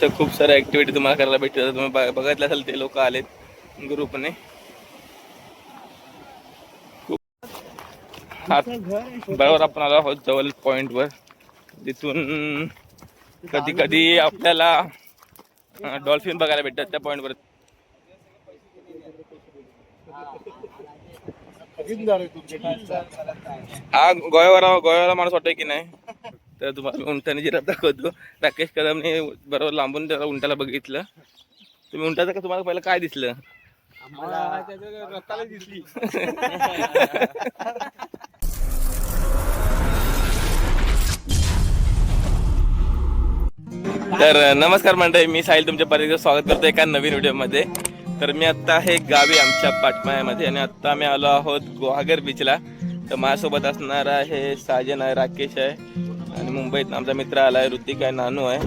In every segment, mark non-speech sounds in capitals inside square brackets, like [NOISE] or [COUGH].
अशा खूप साऱ्या ऍक्टिव्हिटी तुम्हाला करायला भेटतात तुम्ही बघितलं असेल ते लोक आलेत ग्रुपने बरोबर आपण आलो आहोत जवळ पॉइंट वर. तिथून कधी कधी आपल्याला डॉल्फिन बघायला भेटतात त्या पॉइंट वर. हा गोव्यावर गोव्याला माणूस वाटतोय की नाही? तर तुम्हाला उंटाने जिराफ दाखवतो. राकेश कदमने बरोबर लांबून त्याला उंटाला बघितलं. तुम्ही उंटाचं का तुम्हाला पहिलं काय दिसलं? तर नमस्कार मंडळी मी साहिल तुमच्या परत स्वागत करतो एका नवीन व्हिडिओमध्ये. तर मी आत्ता आहे गावी आमच्या पाटमायामध्ये आणि आत्ता आम्ही आलो आहोत गुहागर बीचला तर माझ्यासोबत असणार आहे साजन आहे राकेश आहे. आणि मुंबईत आमचा मित्र आला आहे ऋतिक आहे नानू आहे.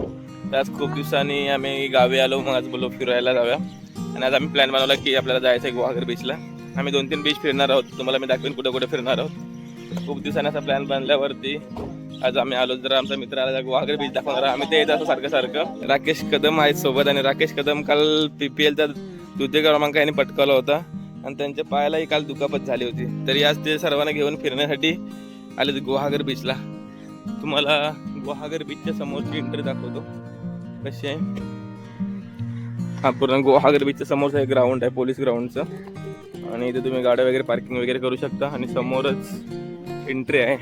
तर आज खूप दिवसांनी आम्ही गावी आलो मग आज बोललो फिरायला जाऊया. आणि आज आम्ही प्लॅन बनवला की आपल्याला जायचं आहे गुहागर बीचला आम्ही दोन तीन बीच फिरणार आहोत. तुम्हाला मी दाखवेन कुठे कुठे फिरणार आहोत. खूप दिवसांनी असा प्लॅन बनल्यावरती आज आम्ही आलो. जर आमचा मित्र आला गुहागर बीच दाखवणार आम्ही ते येत असतो सारखं सारखं राकेश कदम आहेत सोबत. आणि राकेश कदम काल पी पी एलचा द्वितीय क्रमांक यांनी पटकावला होता. आणि त्यांच्या पायालाही काल दुखापत झाली होती. तरी आज ते सर्वांना घेऊन फिरण्यासाठी आले गुहागर बीचला तुम्हाला गुहागर बीचच्या समोरची एंट्री दाखवतो. कशी आहे? हा पूर्ण गुहागर बीचच्या समोरचं एक ग्राउंड आहे पोलीस ग्राउंडचं आणि इथे तुम्ही गाड्या वगैरे पार्किंग वगैरे करू शकता. आणि समोरच एंट्री आहे.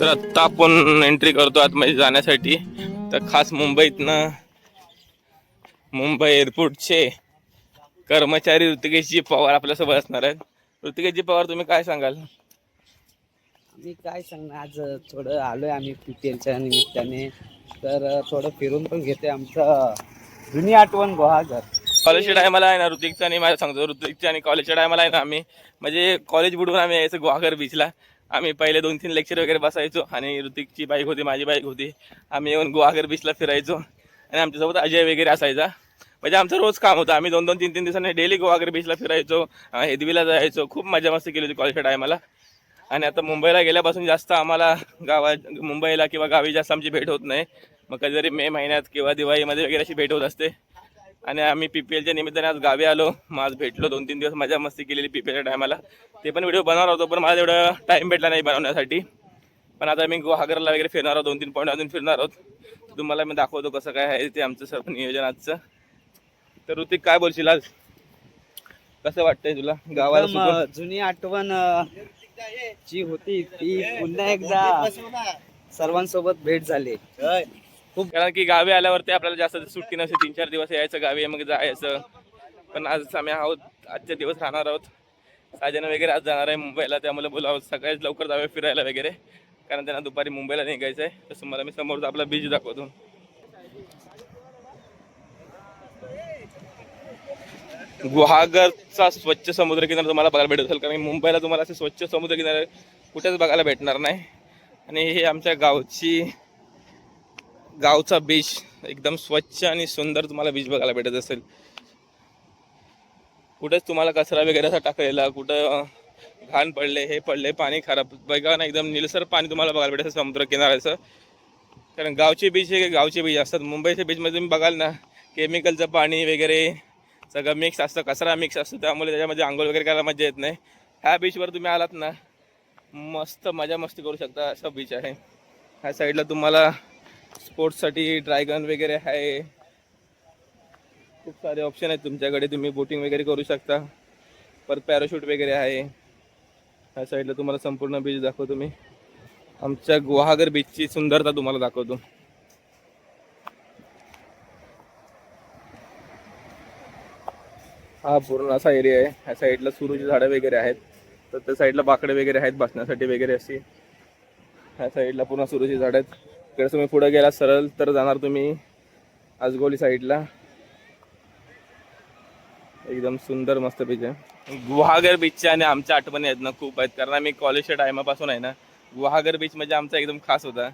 तर आत्ता आपण एंट्री करतो आतमध्ये जाण्यासाठी. तर खास मुंबईतनं मुंबई एअरपोर्टचे कर्मचारी ऋतिकेशजी पवार आपल्यासोबत असणार आहेत. ऋतिकेशजी पवार तुम्ही काय सांगाल? मी काय सांगणार आज थोडं आलोय आम्ही पीटीएलच्या निमित्ताने. तर थोडं फिरून पण घेते आमचं जुनी आठवण गुहागर कॉलेजच्या टायमाला आहे ना ऋतिकचा आणि माझ्या सांगतो ऋतिकच्या आणि कॉलेजच्या टायमाला आहे ना आम्ही म्हणजे कॉलेज बुडवून आम्ही यायचं गुहागर बीचला. आम्ही पहिले दोन तीन लेक्चर वगैरे बसायचो आणि ऋतिकची बाईक होती माझी बाईक होती. आम्ही येऊन गुहागर बीचला फिरायचो आणि आमच्यासोबत अजय वगैरे असायचा. म्हणजे आमचं रोज काम होतं. आम्ही दोन दोन तीन तीन दिवसांनी डेली गुहागर बीचला फिरायचो हेदवीला जायचो. खूप मजा मस्ती केली होती कॉलेजच्या टायमाला. आणि आता मुंबईला गेल्यापासून जास्त आम्हाला गावा मुंबईला किंवा गावी जास्त आमची भेट होत नाही. मग कधीतरी मे महिन्यात किंवा दिवाळीमध्ये वगैरे अशी भेट होत असते. आणि आम्ही पी पी एलच्या निमित्ताने आज गावी आलो. मग आज भेटलो. दोन तीन दिवस मजा मस्ती केलेली पी पी एलच्या टायमाला ते पण व्हिडिओ बनवणार होतो पण मला तेवढं टाईम भेटला नाही बनवण्यासाठी. पण आता मी गुहागरला वगैरे फिरणार आहोत. दोन तीन पॉईंट अजून फिरणार आहोत. तुम्हाला मी दाखवतो कसं काय आहे ते आमचं सर्व नियोजन आजचं. तर ऋतिक काय बोलशील आज? कसं वाटतंय तुला? गावाला जुनी आठवण जी होती ती पुन्हा एकदा सर्वांसोबत भेट झाली. खूप कारण की गावी आल्यावरती आपल्याला जास्त सुट्टी नसते. तीन चार दिवस यायचं गावी मग जायचं. पण आज आम्ही आहोत आजचे दिवस राहणार आहोत. साजन वगैरे आज जाणार आहे मुंबईला त्यामुळे बोलावं. सकाळीच लवकर जावे फिरायला वगैरे. कारण त्यांना दुपारी मुंबईला निघायचं आहे तसं मला मी समोरचा आपला बीच दाखवतो. गुहागरचा स्वच्छ समुद्र किनारा तुम्हाला बघायला भेटत असेल कारण मुंबईला तुम्हाला असे स्वच्छ समुद्र किनारे कुठेच बघायला भेटणार नाही. आणि हे आमच्या गावची गावचा बीच एकदम स्वच्छ आणि सुंदर तुम्हाला बीच बघायला भेटत असेल. कुठेच तुम्हाला कचरा वगैरे असा टाकलेला कुठं घाण पडले हे पडले पाणी खराब बघा ना एकदम निलसर पाणी तुम्हाला बघायला भेटत असेल समुद्र किनाऱ्याचं. कारण गावचे बीच हे गावचे बीच असतात. मुंबईच्या बीचमध्ये तुम्ही बघाल ना केमिकलचं पाणी वगैरे सगळं मिक्स असतं कचरा मिक्स असतो त्यामुळे त्याच्यामध्ये आंघोळ वगैरे करायला मजा येत नाही. ह्या बीचवर तुम्ही आलात ना मस्त मजा मस्ती करू शकता असा बीच आहे. ह्या साईडला तुम्हाला स्पोर्ट्ससाठी ड्रॅगन वगैरे आहे. खूप सारे ऑप्शन आहेत तुमच्याकडे तुम्ही बोटिंग वगैरे करू शकता. परत पॅराशूट वगैरे आहे. ह्या साईडला तुम्हाला संपूर्ण बीच दाखवतो मी. आमच्या गुहागर बीचची सुंदरता तुम्हाला दाखवतो. हा पूर्ण असा एरिया आहे. ह्या साईडला सुरूची झाडं वगैरे आहेत. तर त्या साईडला बाकडे वगैरे आहेत बसण्यासाठी वगैरे अशी. ह्या साईडला पूर्ण सुरूची झाडं आहेत. इकडे तुम्ही पुढे गेला सरळ तर जाणार तुम्ही आजगोली साईडला एकदम सुंदर मस्त बीच आहे. गुहागर बीचच्या आणि आमच्या आठवणी आहेत ना खूप आहेत. कारण आम्ही कॉलेजच्या टायमापासून आहे ना गुहागर बीच म्हणजे आमचा एकदम खास होता.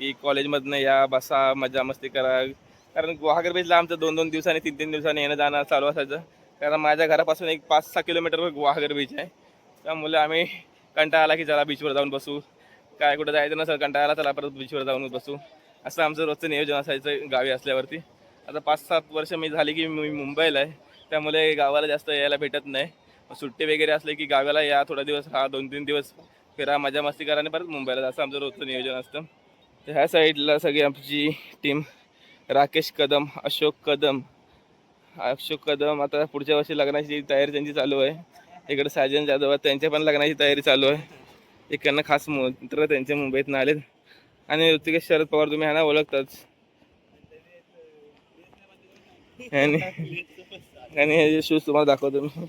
की कॉलेजमधनं या बसा मजा मस्ती करा. कारण गुहागर बीचला आमचं दोन दोन दिवसांनी तीन तीन दिवसांनी येणं जाणं चालू असायचं. कारण माझ्या घरापासून एक पाच सहा किलोमीटरवर गुवाहागर बीच आहे. त्यामुळे आम्ही कंटाळा आला की चला बीचवर जाऊन बसू. काय कुठं जायचं नसेल कंटाळा आला चला परत बीचवर जाऊन बसू. असं आमचं रोजचं नियोजन असायचं गावी असल्यावरती. आता पाच सात वर्ष मी झाली की मी मुंबईला आहे. त्यामुळे गावाला जास्त यायला भेटत नाही. सुट्टी वगैरे असले की गावाला या थोडा दिवस हा दोन तीन दिवस फिरा मजा मस्ती करा आणि परत मुंबईला जा. असं आमचं रोजचं नियोजन असतं. तर ह्या साईडला सगळी आमची टीम राकेश कदम अशोक कदम अशोक कदम आता पुढच्या वर्षी लग्नाची तयारी त्यांची चालू आहे. इकडे साजन जाधव त्यांच्या पण लग्नाची तयारी चालू आहे. इकडनं खास मित्र त्यांचे मुंबईतनं आलेत. आणि ऋतिकेश शरद पवार तुम्ही ह्यांना ओळखताच. आणि आणि हे जे शूज तुम्हाला दाखवतो मी.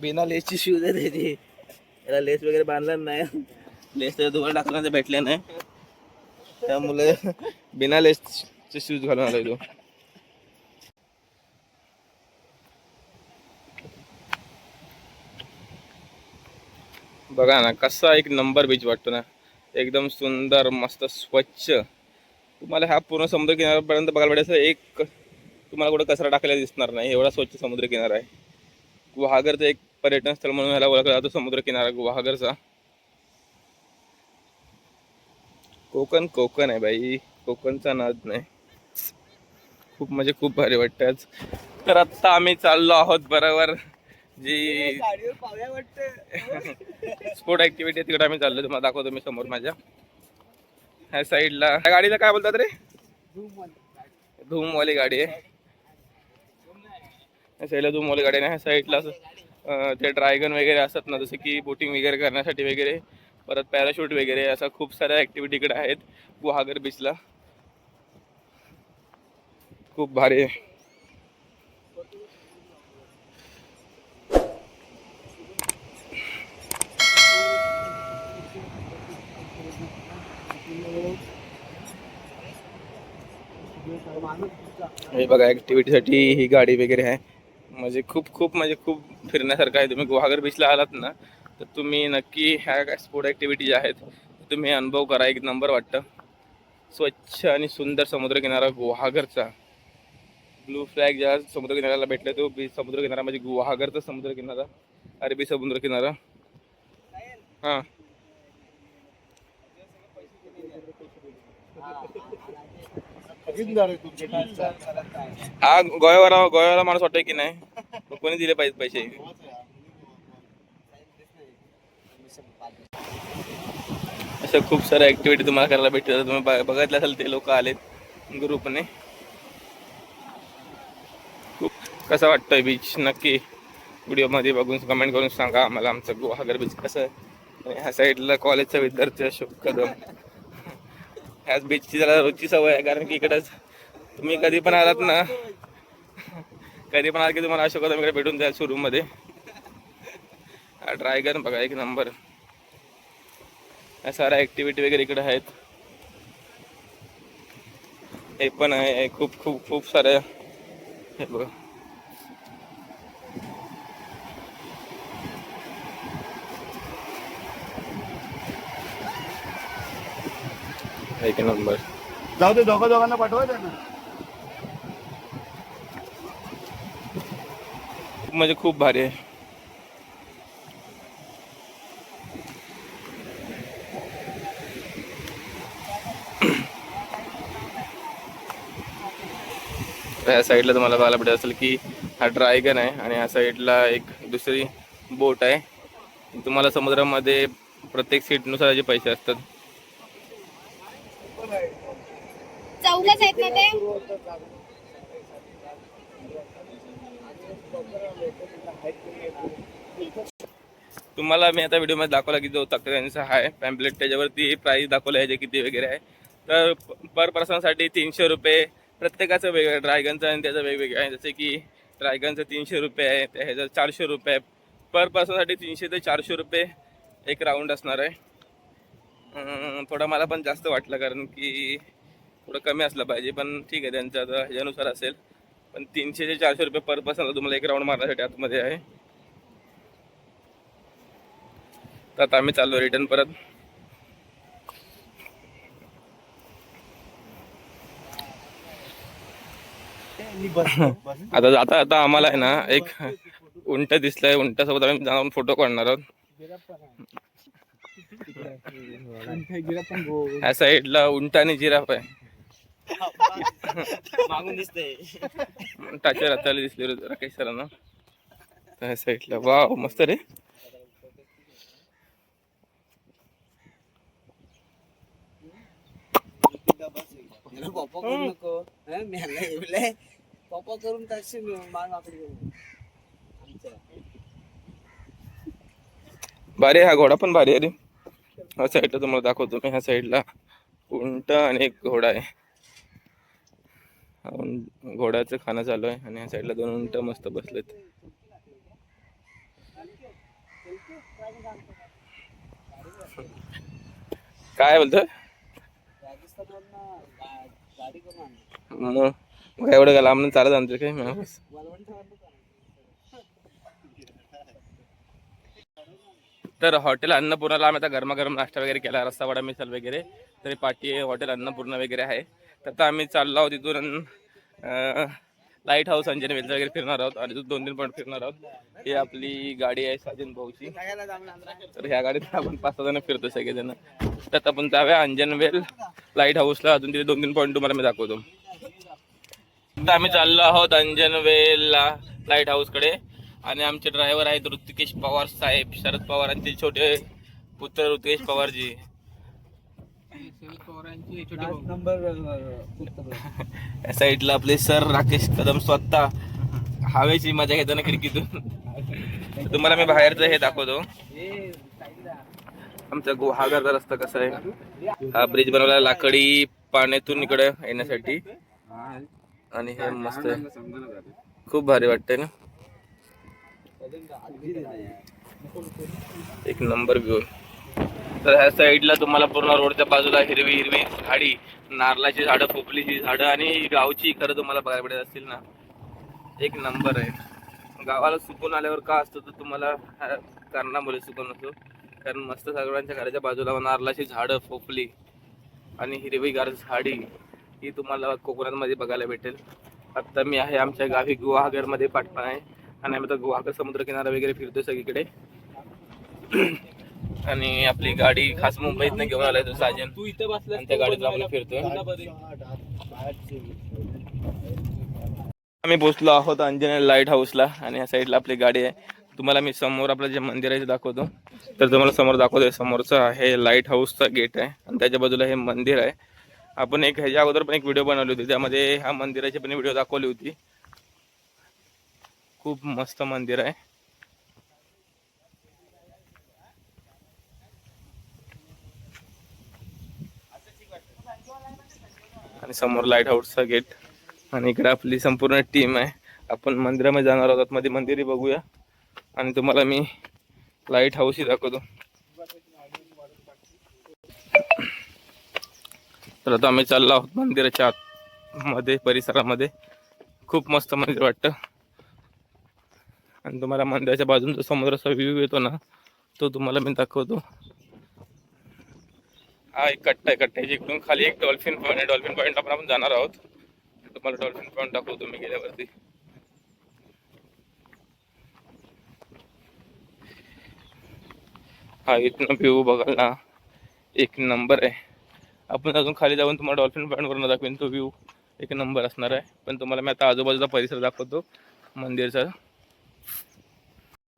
बिना लेसची शूज आहे त्याची याला लेस वगैरे बांधला नाही. लेस तर तुम्हाला टाकला भेटले नाही. त्यामुळे बिना लेसचे शूज घालून आलो तो. बघा ना कसा एक नंबर बीच वाटतो ना. एकदम सुंदर मस्त स्वच्छ. तुम्हाला हा पूर्ण समुद्रकिनाऱ्यापर्यंत बघायला बघायला भेटायचं एक तुम्हाला कुठं कचरा टाकलेला दिसणार नाही एवढा स्वच्छ समुद्रकिनारा आहे. गुहागरचं एक पर्यटन स्थळ म्हणून ह्याला ओळखला जातो समुद्रकिनारा गुहागरचा. कोकण कोकण आहे बाई. कोकणचा नाद नाही. खूप म्हणजे खूप भारी वाटतं आज. तर आत्ता आम्ही चाललो आहोत बरोबर. जी. स्पोर्ट ऍक्टिव्हिटी तिकडे आम्ही चाललो तुम्हाला दाखवतो मी समोर माझ्या. ह्या साईडला ह्या गाडीला काय बोलतात रे? धूमवाली गाडी आहे. ह्या साईडला धूमवाली गाडी आहे. ह्या साईडला ते ड्रायगन वगैरे असतात ना जसं की बोटिंग वगैरे करण्यासाठी वगैरे परत पॅराशूट वगैरे अशा खूप साऱ्या ऍक्टिव्हिटी इकडे आहेत. गुहागर बीचला खूप भारी आहे. हे बघा ॲक्टिव्हिटीसाठी ही गाडी वगैरे आहे. म्हणजे खूप खूप म्हणजे खूप फिरण्यासारखं आहे. तुम्ही गुहागर बीचला आलात ना तर तुम्ही नक्की ह्या काय स्पोर्ट ॲक्टिव्हिटी ज्या आहेत तुम्ही अनुभव करा. एक नंबर वाटतं. स्वच्छ आणि सुंदर समुद्रकिनारा गुहागरचा. ब्लू फ्लॅग ज्या समुद्रकिनाऱ्याला भेटला तो बीच समुद्रकिनारा म्हणजे गुहागरचा समुद्रकिनारा. अरबी समुद्रकिनारा. हां. हा गोव्यावर गोव्याला माणूस वाटतोय की नाही. मग कोणी दिले पाहिजे पैसे? अशा खूप साऱ्या ऍक्टिव्हिटी तुम्हाला करायला भेटतात तुम्ही बघितलं असेल ते लोक आलेत ग्रुपने खूप कसं वाटतोय बीच नक्की व्हिडिओमध्ये बघून कमेंट करून सांगा आम्हाला आमचं गुहागर बीच कसं आहे. ह्या साईडला कॉलेजचा विद्यार्थी अशोक कदम. ह्याच बीचची जरा रोजची सवय आहे कारण की इकडंच तुम्ही कधी पण आलात ना कधी पण आला की तुम्हाला अशोक कदम इकडे भेटून जाईल शोरूममध्ये ड्रायगन बघा एक नंबर या साऱ्या ॲक्टिव्हिटी वगैरे इकडे आहेत. हे पण आहे खूप खूप खूप साऱ्या हे बघा. एक नंबर. जाऊ दे दोघं दोघांना पाठवायचं ना म्हणजे खूप भारी आहे. या साईडला तुम्हाला बघायला भेटत असेल की हा ड्रायगन आहे आणि या साईडला एक दुसरी बोट आहे. तुम्हाला समुद्रामध्ये प्रत्येक सीटनुसार याचे पैसे असतात. चौघच आहेत ना ते? तुम्हाला मी आता व्हिडिओमध्ये दाखवला की जो तक्रारींचा आहे पॅम्पलेट त्याच्यावरती प्राईस दाखवलं आहे जे किती वगैरे आहे. तर पर पर्सनसाठी तीनशे रुपये प्रत्येकाचं वेगळं ड्रायगनचं आणि त्याचं वेगवेगळं आहे. जसे की ड्रायगनचं तीनशे रुपये आहे त्या ह्याचं चारशे रुपये आहे. पर पर्सनसाठी तीनशे ते चारशे रुपये एक राऊंड असणार आहे. थोडं थोडा मला पण जास्त वाटलं कारण की थोडं कमी असलं पाहिजे पण ठीक आहे त्यांचं आता ह्याच्यानुसार असेल. पण तीनशे ते चारशे रुपये पर पर्सन तुम्हाला एक राऊंड मारण्यासाठी आतमध्ये आहे. तर आता आम्ही चाललो रिटर्न परत. आता आता आता आम्हाला आहे ना एक उंट दिसलंय उंटासोबत आम्ही जाऊन फोटो काढणार आहोत. ह्या साईडला उंट आणि जिराफ आहे. मागून दिसतंय. टाच्या रात्याला दिसले रे राकेश सरांना. त्या साईडला. वाव मस्त रे. पप्पा करू नको मी एवढे पप्पा करून मान वाकडी भारी आहे, हा घोडा पण भारी आहे रे. ह्या साईडला तुम्हाला दाखवतो मी. ह्या साईडला उंट आणि एक घोडा आहे. घोड्याचं खाणं चालू आहे आणि ह्या साईडला दोन उंट मस्त बसलेत. काय बोलतोय? मग एवढं काय लांब चालत आणतो काय? मी तर हॉटेल अन्नपूर्णाला आम्ही आता गरमागरम नाश्ता वगैरे केला रस्ता वडा मिसल वगैरे. तरी पाठी हॉटेल अन्नपूर्णा वगैरे आहे. तर आता आम्ही चाललो आहोत तिथून लाइट हाऊस अंजनी वेलचा वगैरे फिरणार आहोत. आणि तिथून दोन तीन पॉईंट फिरणार आहोत. ही आपली गाडी आहे साजन भाऊची. तर ह्या गाडीत आपण पाच सहा जण फिरतो सगळेजण. तर आपण जाऊया अंजनवेल लाइट हाऊसला अजून तिथे दोन तीन पॉईंट तुम्हाला मी दाखवतो. आता आम्ही चाललो आहोत अंजनवेलला लाइट हाऊसकडे आणि आमचे ड्रायव्हर आहेत ऋतिकेश पवार साहेब. शरद पवारांचे छोटे पुत्र ऋतिकेश पवारजी. [LAUGHS] या साईडला आपले सर राकेश कदम स्वतः. हवेची मजा घेताना खिडकीतून. [LAUGHS] तुम्हाला मी बाहेरचं हे दाखवतो. हे. आमचा गुहागरचा रस्ता कसा आहे? हा ब्रिज बनवला लाकडी पाण्यातून इकडे येण्यासाठी. आणि हे मस्त. आहे. खूप भारी वाटतंय ना. एक नंबर व्ह्यू तर ह्या साईडला तुम्हाला पूर्ण रोडच्या बाजूला हिरवी हिरवी झाडी नारळाची झाडं पोपलीची झाडं आणि गावची खरं तुम्हाला बघायला भेटत असतील ना. एक नंबर आहे. गावाला सुकून आल्यावर का असतो तर तुम्हाला कारणामुळे सुकून असतो कारण मस्त सगळ्यांच्या घराच्या बाजूला नारळाची झाडं पोपली आणि हिरवीगार झाडी ही तुम्हाला कोकणामध्ये बघायला भेटेल. आत्ता मी आहे आमच्या गावी गुहागरमध्ये पाठपण आहे. आणि आम्ही आता गुवाहागर समुद्रकिनारा वगैरे फिरतो सगळीकडे. आणि आपली गाडी खास मुंबईतनं घेऊन आलाय तो साजन. तू इथे बसला आणि त्या गाडीत आपलं फिरतोय. आम्ही पोहोचलो आहोत अंजनेर लाइट हाऊसला आणि या साईडला आपली गाडी आहे. तुम्हाला मी समोर आपलं जे मंदिर आहे ते दाखवतो. तर तुम्हाला समोर दाखवतोय समोरचं आहे लाइट हाऊसचा गेट आहे. आणि त्याच्या बाजूला हे मंदिर आहे. आपण एक ह्याच्या अगोदर पण एक व्हिडिओ बनवली होती. त्यामध्ये ह्या मंदिराची पण व्हिडिओ दाखवली होती. खूप मस्त मंदिर आहे. आणि समोर लाइट हाऊसचा गेट आणि इकडे आपली संपूर्ण टीम आहे. आपण मंदिरामध्ये जाणार आहोत. मध्ये मंदिरही बघूया. आणि तुम्हाला मी लाइट हाऊसही दाखवतो. तर आता आम्ही चाललो आहोत मंदिराच्या आत मध्ये परिसरामध्ये. खूप मस्त मंदिर वाटतं. आणि तुम्हाला मंदिराच्या बाजून जो समुद्राचा व्ह्यू येतो ना तो तुम्हाला मी दाखवतो. हा एक कट्टा आहे कट्ट्याच्या इकडून खाली एक डॉल्फिन पॉईंट आहे. डॉल्फिन पॉईंट आपण आपण जाणार आहोत. तुम्हाला डॉल्फिन पॉईंट दाखवतो मी गेल्यावरती. हा इथनं व्ह्यू बघाल ना. एक नंबर आहे. आपण अजून खाली जाऊन तुम्हाला डॉल्फिन पॉईंटवरून दाखवेन. तो व्ह्यू एक नंबर असणार आहे. पण तुम्हाला मी आता आजूबाजूचा परिसर दाखवतो. मंदिरचा.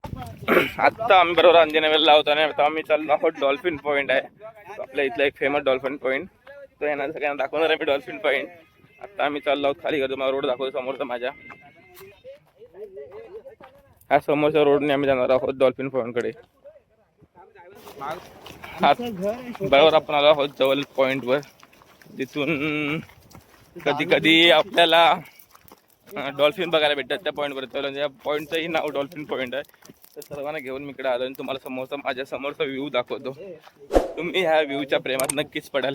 आत्ता आम्ही बरोबर अंजनेवेला आहोत आणि आता आम्ही चाललो आहोत डॉल्फिन पॉईंट आहे. आपल्या इथला एक फेमस डॉल्फिन पॉईंट तो येणार सगळ्यांना दाखवणार आहे मी डॉल्फिन पॉईंट आता आम्ही चाललो आहोत खाली करतो मला रोड दाखवतो समोरचा माझ्या. ह्या समोरच्या रोडने आम्ही जाणार आहोत डॉल्फिन पॉईंटकडे हा बरोबर आपण आलो आहोत जवळ पॉईंटवर तिथून कधी कधी आपल्याला डॉल्फिन बघायला भेटतात त्या पॉईंटवर तर या पॉईंटचंही नाव डॉल्फिन पॉईंट आहे. तर सर्वांना घेऊन मी इकडे आलो आणि तुम्हाला समोरचा माझ्या समोरचा व्ह्यू दाखवतो. तुम्ही ह्या व्ह्यूच्या प्रेमात नक्कीच पडाल.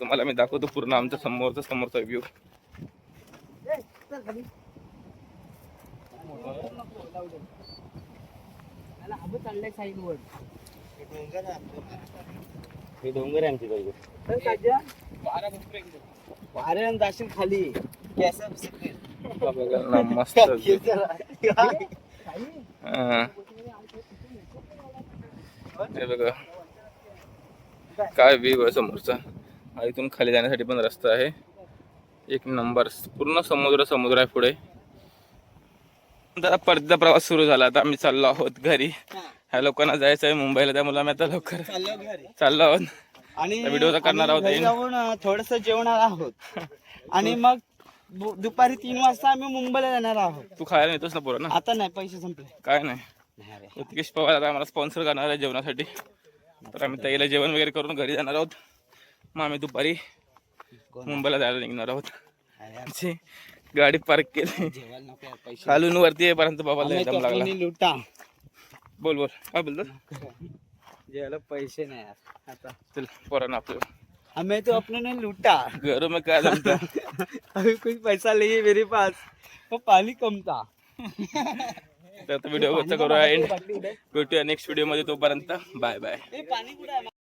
तुम्हाला मी दाखवतो पूर्ण आमचा समोरचा समोरचा व्ह्यू हे डोंगर आहे आमची जाशील खाली. [LAUGHS] मस्त हा. बघा. काय? व्ह्यू आहे समोरचा? हा इथून खाली जाण्यासाठी पण रस्ता आहे. एक नंबर पूर्ण समुद्र समुद्र आहे पुढे. जरा परतीचा प्रवास सुरू झाला. आता आम्ही चाललो आहोत घरी. ह्या लोकांना जायचं आहे मुंबईला त्यामुळे आम्ही आता लवकर चाललो आहोत. आणि करणार आहोत आम्ही. घरी जाऊन थोडस जेवणार आहोत. आणि मग दु- दुपारी तीन वाजता आम्ही मुंबईला जाणार आहोत. तू खायला नेतोस ना पोरं ना? आता नाही पैसे संपले. काय नाही. ऋतिकेश पवार आता आम्हाला स्पॉन्सर करणार आहे जेवणासाठी. तर आम्ही ताईला जेवण वगैरे करून घरी जाणार आहोत. मग आम्ही दुपारी मुंबईला जायला निघणार आहोत. आमची गाडी पार्क केली. जेवायला नको यार, पैसे. खालून वरती येईपर्यंत बाबाला लागला. अपनी लुटा. बोल बोल. काय बोलतो जेवायला पैसे नाही यार. आता. चल पोरांना आपलं. हमें तो अपने ने लूटा. घरों में काय जमतं? अभी कुछ पैसा नहीं मेरे पास. वो पानी कम था तर व्हिडिओ करूया एंड भेटूया नेक्स्ट व्हिडिओमध्ये तोपर्यंत. बाय बाय पाणी कुठे आहे?